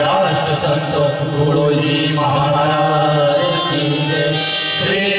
राष्ट्र संतों गुरुजी महाराज की जय श्री